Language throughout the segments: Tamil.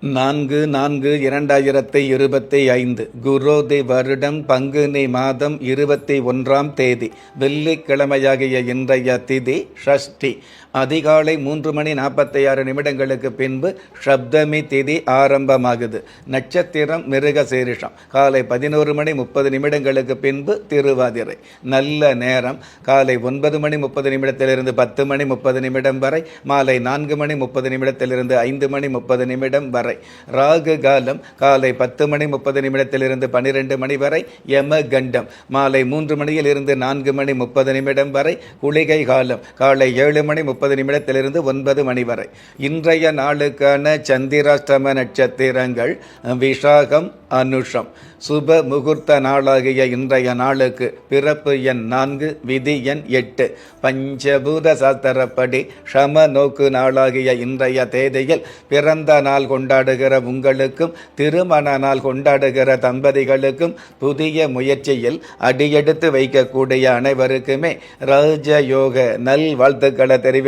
நான்கு நான்கு இரண்டாயிரத்தி இருபத்தி ஐந்து. குரோதி வருடம் பங்குனி மாதம் இருபத்தி ஒன்றாம் தேதி. வெள்ளிக்கிழமையாகிய இன்றைய திதி ஷஷ்டி. அதிகாலை மூன்று மணி நாற்பத்தி ஆறு நிமிடங்களுக்கு பின்பு ஷப்தமி திதி ஆரம்பமாகுது. நட்சத்திரம் மிருக சீரிஷம். காலை பதினோரு மணி முப்பது நிமிடங்களுக்கு பின்பு திருவாதிரை. நல்ல நேரம். காலை ஒன்பது மணி முப்பது நிமிடத்திலிருந்து பத்து மணி முப்பது நிமிடம் வரை. மாலை நான்கு மணி முப்பது நிமிடத்திலிருந்து ஐந்து மணி முப்பது நிமிடம் வரை. ராகு காலம் காலை பத்து மணி முப்பது நிமிடத்திலிருந்து பனிரெண்டு மணி வரை. யம கண்டம் மாலை மூன்று மணியிலிருந்து நான்கு மணி முப்பது நிமிடம் வரை. குளிகை காலம் காலை ஏழு மணி முப்பது நிமிடத்திலிருந்து ஒன்பது மணி வரை. இன்றைய நாளுக்கான சந்திராஷ்டம நட்சத்திரங்கள் விஷாகம் அனுஷம். சுப முகூர்த்த நாளாகிய இன்றைய நாளுக்கு பிறப்பு எண் நான்கு விதி எண் எட்டு. பஞ்சபூத சாஸ்திரப்படி சம நோக்கு நாளாகிய இன்றைய தேதியில் பிறந்த நாள் கொண்டாடுகிற உங்களுக்கும் திருமண நாள் கொண்டாடுகிற தம்பதிகளுக்கும் புதிய முயற்சியில் அடியெடுத்து வைக்கக்கூடிய அனைவருக்குமே ராஜயோக நல் வாழ்த்துக்களை தெரிவி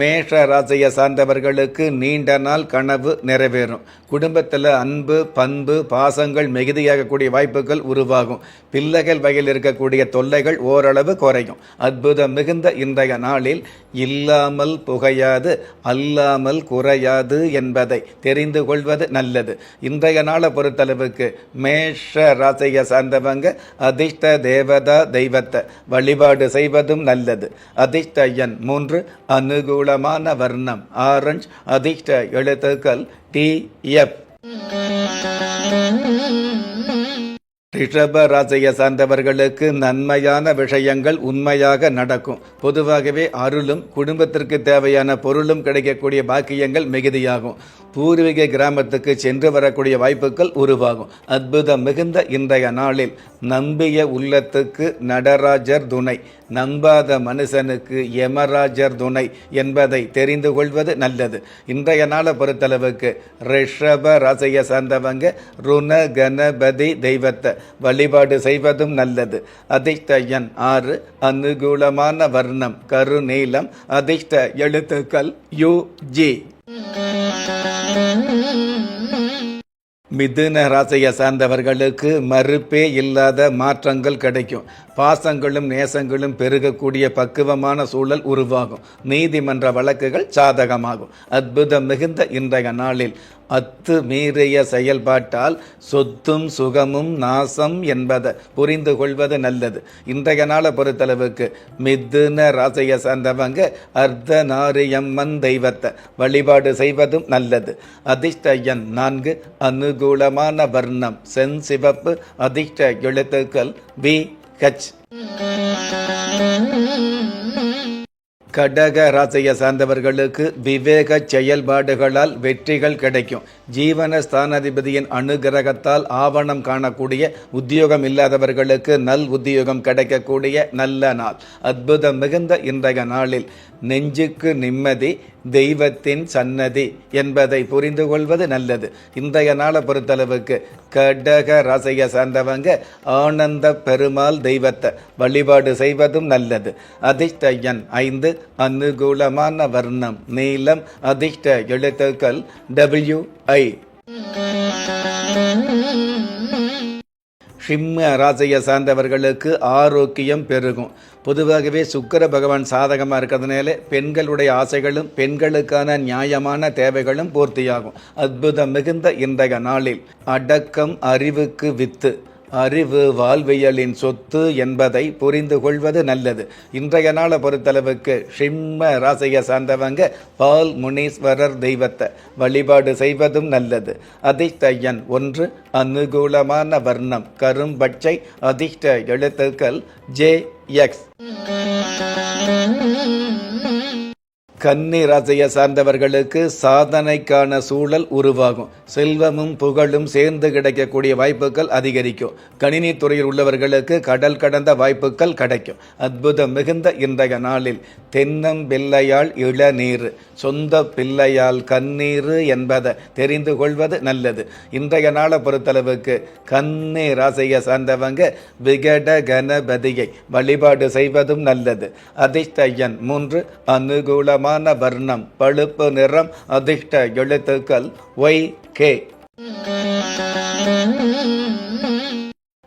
மேஷ ராசியை சார்ந்தவர்களுக்கு நீண்ட நாள் கனவு நிறைவேறும். குடும்பத்தில் அன்பு பண்பு பாசங்கள் மிகுதியாகக்கூடிய வாய்ப்புகள் உருவாகும். பிள்ளைகள் வகையில் இருக்கக்கூடிய தொல்லைகள் ஓரளவு குறையும். அற்புதம் மிகுந்த இன்றைய நாளில் இல்லாமல் புகையாது அல்லாமல் குறையாது என்பதை தெரிந்து கொள்வது நல்லது. இன்றைய நாளை பொறுத்தளவுக்கு மேஷ ராசியை சார்ந்தவங்க அதிர்ஷ்ட தேவதா தெய்வத்தை வழிபாடு செய்வதும் நல்லது. அதிர்ஷ்ட எண் மூன்று அனுகூலமான வர்ணம். ஆரஞ்ச் அதிர்ஷ்ட எழுத்துக்கள் டி எஃப். ரிஷப ராசியை சார்ந்தவர்களுக்கு நன்மையான விஷயங்கள் உண்மையாக நடக்கும். பொதுவாகவே அருளும் குடும்பத்திற்கு தேவையான பொருளும் கிடைக்கக்கூடிய பாக்கியங்கள் மிகுதியாகும். பூர்வீக கிராமத்துக்கு சென்று வரக்கூடிய வாய்ப்புகள் உருவாகும். அற்புதம் மிகுந்த இன்றைய நாளில் நம்பிய உள்ளத்துக்கு நடராஜர் துணை. நம்பாத மனுஷனுக்கு யமராஜர் துணை என்பதை தெரிந்து கொள்வது நல்லது. இன்றைய நாளை பொறுத்தளவுக்கு ரிஷப ராசியை சார்ந்தவங்க ருண கணபதி தெய்வத்தை வழிபாடு செய்வதும் நல்லது. அதிர்ஷ்ட எண் ஆறு அனுகூலமான வர்ணம் கருநீலம் அதிர்ஷ்ட எழுத்துக்கள் யு ஜி. மிதுன ராசியை சார்ந்தவர்களுக்கு மறுப்பே இல்லாத மாற்றங்கள் கிடைக்கும். பாசங்களும் நேசங்களும் பெருகக்கூடிய பக்குவமான சூழல் உருவாகும். நீதிமன்ற வழக்குகள் சாதகமாகும். அற்புதம் மிகுந்த இன்றைய நாளில் அத்து மீறிய செயல்பாட்டால் சொத்தும் சுகமும் நாசம் என்பதை புரிந்து கொள்வது நல்லது. இன்றைய நாளை பொறுத்தளவுக்கு மிதுன ராசியை சார்ந்தவங்க அர்த்தநாரியம்மன் தெய்வத்தை வழிபாடு செய்வதும் நல்லது. அதிர்ஷ்ட எண் நான்கு அனுகூலமான வர்ணம் சென் சிவப்பு அதிர்ஷ்ட எழுத்துக்கள் வி ஹச் கடக ராசியை சார்ந்தவர்களுக்கு விவேக செயல்பாடுகளால் வெற்றிகள் கிடைக்கும். ஜீவனஸ்தானாதிபதியின் அனுகிரகத்தால் ஆவணம் காணக்கூடிய உத்தியோகம் இல்லாதவர்களுக்கு நல் உத்தியோகம் கிடைக்கக்கூடிய நல்ல நாள். அற்புதம் மிகுந்த இன்றைய நாளில் நெஞ்சுக்கு நிம்மதி தெய்வத்தின் சன்னதி என்பதை புரிந்து கொள்வது நல்லது. இன்றைய நாளை பொறுத்தளவுக்கு கடக ராசியை சார்ந்தவங்க ஆனந்த பெருமாள் தெய்வத்தை வழிபாடு செய்வதும் நல்லது. அதிர்ஷ்ட எண் ஐந்து அனுகூலமான வர்ணம் நீளம் அதிர்ஷ்ட எழுத்துக்கள் டபிள்யூ ஐ. சிம்ம ராசியை சார்ந்தவர்களுக்கு ஆரோக்கியம் பெருகும். பொதுவாகவே சுக்கர பகவான் சாதகமாக இருக்கிறதுனால பெண்களுடைய ஆசைகளும் பெண்களுக்கான நியாயமான தேவைகளும் பூர்த்தியாகும். அற்புதம் மிகுந்த இன்றைய நாளில். அடக்கம் அறிவுக்கு வித்து. அறிவு வாழ்வியலின் சொத்து என்பதை புரிந்து கொள்வது நல்லது. இன்றைய நாளை பொறுத்தளவுக்கு சிம்ம ராசியை சார்ந்தவங்க பால் முனீஸ்வரர் தெய்வத்தை வழிபாடு செய்வதும் நல்லது. அதிர்ஷ்ட ஒன்று அனுகூலமான வர்ணம் கரும்பச்சை அதிர்ஷ்ட எழுத்துக்கள் ஜே எக்ஸ். கன்னி ராசியை சார்ந்தவர்களுக்கு சாதனைக்கான சூழல் உருவாகும். செல்வமும் புகழும் சேர்ந்து கிடைக்கக்கூடிய வாய்ப்புகள் அதிகரிக்கும். கணினி துறையில் உள்ளவர்களுக்கு கடல் கடந்த வாய்ப்புகள் கிடைக்கும். அற்புதம் மிகுந்த இன்றைய நாளில் தென்னம் பிள்ளையால் இளநீர் சொந்த பிள்ளையால் கண்ணீர் என்பதை தெரிந்து கொள்வது நல்லது. இன்றைய நாளை பொறுத்தளவுக்கு கன்னி ராசியை சார்ந்தவங்க விகட கணபதியை வழிபாடு செய்வதும் நல்லது. அதிர்ஷ்ட எண் மூன்று அனுகூலமான வர்ணம் பழுப்பு நிறம் அதிர்ஷ்ட எழுத்துக்கள் ஒய் கே.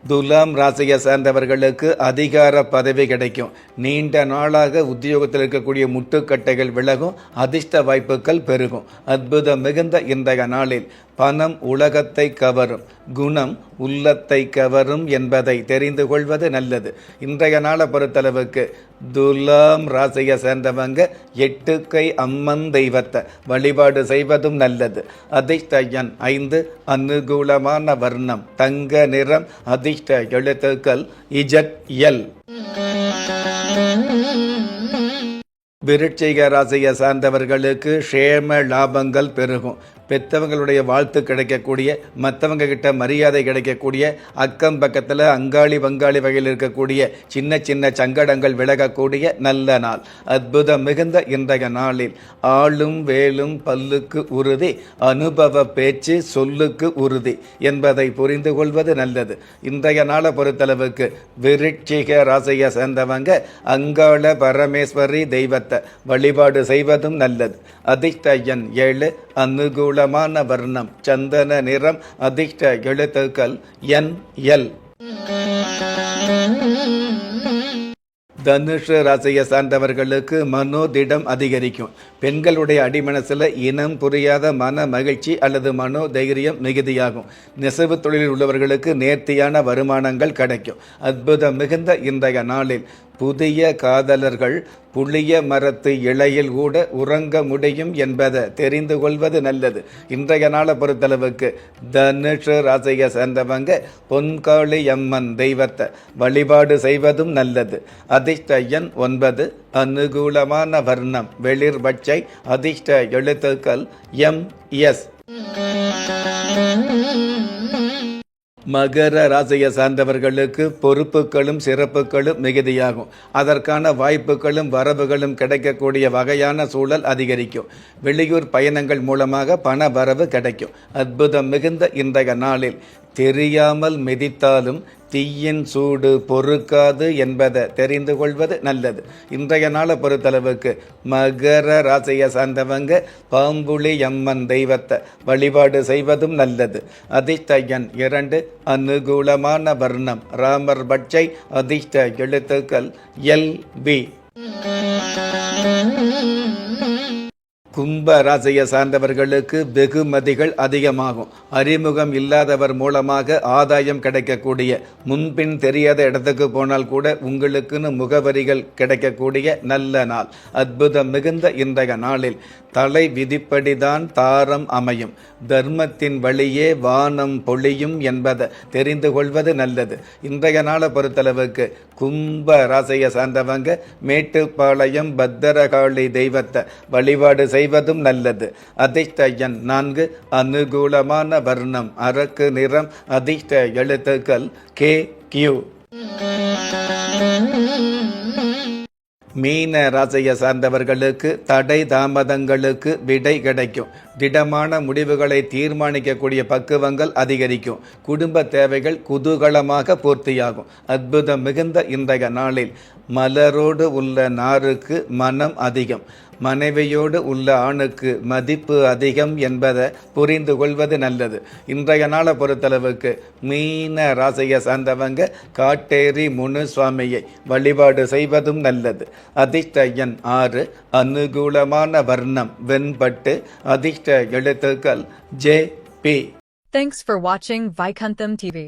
துலாம் ராசியை சேர்ந்தவர்களுக்கு அதிகார பதவி கிடைக்கும். நீண்ட நாளாக உத்தியோகத்தில் இருக்கக்கூடிய முட்டுக்கட்டைகள் விலகும் அதிர்ஷ்ட வாய்ப்புகள் பெருகும். அற்புதம் மிகுந்த இன்றைய நாளில். பணம் உலகத்தை கவரும் குணம் உள்ளத்தை கவரும் என்பதை தெரிந்து கொள்வது நல்லது. இன்றைய நாளை பொறுத்தளவுக்கு துலாம் ராசியை சேர்ந்தவங்க எட்டுக்கை அம்மன் தெய்வத்தை வழிபாடு செய்வதும் நல்லது. அதிர்ஷ்ட எண் ஐந்து அனுகூலமான வர்ணம் தங்க நிறம் அதிர்ஷ்ட எழுத்துக்கள் இஜட் எல். விருட்சிக ராசியை சார்ந்தவர்களுக்கு க்ஷேம லாபங்கள் பெருகும். பெற்றவங்களுடைய வாழ்த்து கிடைக்கக்கூடிய மற்றவங்க கிட்ட மரியாதை கிடைக்கக்கூடிய அக்கம் பக்கத்தில் அங்காளி வங்காளி வகையில் இருக்கக்கூடிய சின்ன சின்ன சங்கடங்கள் விலகக்கூடிய நல்ல நாள். அற்புதம் மிகுந்த இன்றைய நாளில். ஆளும் வேலும் பல்லுக்கு உறுதி அனுபவ பேச்சு சொல்லுக்கு உறுதி என்பதை புரிந்து கொள்வது நல்லது. இன்றைய நாளை பொறுத்தளவுக்கு விருட்சிக ராசியை சேர்ந்தவங்க அங்காள பரமேஸ்வரி தெய்வத்தை வழிபாடு செய்வதும் நல்லது. அதிர்ஷ்ட எண் ஏழு அனுகூலமான வர்ணம். சந்தன நிறம் அதிர்ஷ்ட எழுத்துக்கள் என் எல். தனுஷ் ராசியை சார்ந்தவர்களுக்கு மனோதிடம் அதிகரிக்கும். பெண்களுடைய அடிமனசில் இனம் புரியாத மன மகிழ்ச்சி அல்லது மனோ தைரியம் மிகுதியாகும். நெசவு தொழிலில் உள்ளவர்களுக்கு நேர்த்தியான வருமானங்கள் கிடைக்கும். அற்புதம் மிகுந்த இன்றைய நாளில் புதிய காதலர்கள் புளிய மரத்து இலையில் கூட உறங்க முடியும் என்பதை தெரிந்து கொள்வது நல்லது. இன்றைய நாளை பொறுத்தளவுக்கு தனுஷ் ராசியை சேர்ந்தவங்க பொன்காளி அம்மன் தெய்வத்தை வழிபாடு செய்வதும் நல்லது. அதிர்ஷ்ட ஒன்பது. அனுகூலமான வர்ணம். வெளிர் பச்சை அதிர்ஷ்ட எழுத்துக்கள் எம் எஸ். மகர ராசியை சார்ந்தவர்களுக்கு பொறுப்புகளும் சிறப்புகளும் மிகுதியாகும். அதற்கான வாய்ப்புகளும் வரவுகளும் கிடைக்கக்கூடிய வகையான சூழல் அதிகரிக்கும். வெளியூர் பயணங்கள் மூலமாக பண வரவு கிடைக்கும். அற்புதம் மிகுந்த இன்றைய நாளில் தெரியாமல் மிதித்தாலும் தீயின் சூடு பொறுக்காது என்பதை தெரிந்து கொள்வது நல்லது. இன்றைய நாளை பொறுத்தளவுக்கு மகர ராசியை சார்ந்தவங்க பாம்புளி அம்மன் தெய்வத்தை வழிபாடு செய்வதும் நல்லது. அதிர்ஷ்ட இரண்டு அனுகூலமான வர்ணம். ராமர் பட்சை அதிர்ஷ்ட எழுத்துக்கள் எல் பி. கும்ப ராசியை சார்ந்தவர்களுக்கு வெகுமதிகள் அதிகமாகும். அறிமுகம் இல்லாதவர் மூலமாக ஆதாயம் கிடைக்கக்கூடிய முன்பின் தெரியாத இடத்துக்கு போனால் கூட உங்களுக்குன்னு முகவரிகள் கிடைக்கக்கூடிய நல்ல நாள். அற்புதம் மிகுந்த இன்றைய நாளில் தலை விதிப்படிதான் தாரம் அமையும். தர்மத்தின் வழியே வானம் பொழியும் என்பதை தெரிந்து கொள்வது நல்லது. இன்றைய நாளை பொறுத்தளவுக்கு கும்ப ராசியை சார்ந்தவங்க மேட்டுப்பாளையம் பத்திரகாளி தெய்வத்தை வழிபாடு செய்வதும் நல்லது. அதிர்ஷ்ட எண் நான்கு அனுகூலமான வர்ணம் அரக்கு நிறம் அதிர்ஷ்ட எழுத்துக்கள் கே கியூ. மீன ராசியை சார்ந்தவர்களுக்கு தடை தாமதங்களுக்கு விடை கிடைக்கும். திடமான முடிவுகளை தீர்மானிக்கக்கூடிய பக்குவங்கள் அதிகரிக்கும். குடும்ப தேவைகள் குதூகலமாக பூர்த்தியாகும். அற்புதம் மிகுந்த இன்றைய நாளில் மலரோடு உள்ள நாருக்கு மனம் அதிகம். மனைவியோடு உள்ள ஆணுக்கு மதிப்பு அதிகம் என்பதை புரிந்து கொள்வது நல்லது. இன்றைய நாளை பொறுத்தளவுக்கு மீன ராசியை சார்ந்தவங்க காட்டேரி முனு சுவாமியை வழிபாடு செய்வதும் நல்லது. அதிர்ஷ்ட எண் ஆறு அனுகூலமான வர்ணம் வெண்பட்டு அதிர்ஷ்ட எழுத்துக்கள் ஜே பி. தேங்க்ஸ் ஃபார் வாட்சிங் வைகந்தம் டிவி